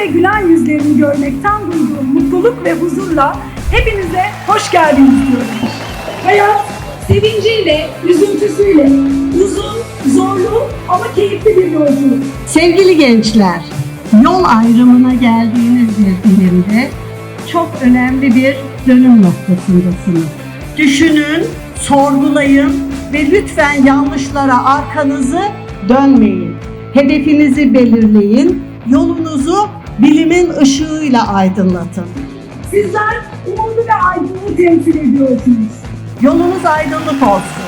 ve gülen yüzlerini görmekten duyduğum mutluluk ve huzurla hepinize hoş geldiniz diyorum. Hayat sevinciyle, üzüntüsüyle uzun, zorlu ama keyifli bir yolculuk. Sevgili gençler, yol ayrımına geldiğiniz bir dilimde çok önemli bir dönüm noktasındasınız. Düşünün, sorgulayın ve lütfen yanlışlara arkanızı dönmeyin. Hedefinizi belirleyin, yolunuzu bilimin ışığıyla aydınlatın. Sizler umudu ve aydınlığı temsil ediyorsunuz. Yolunuz aydınlık olsun.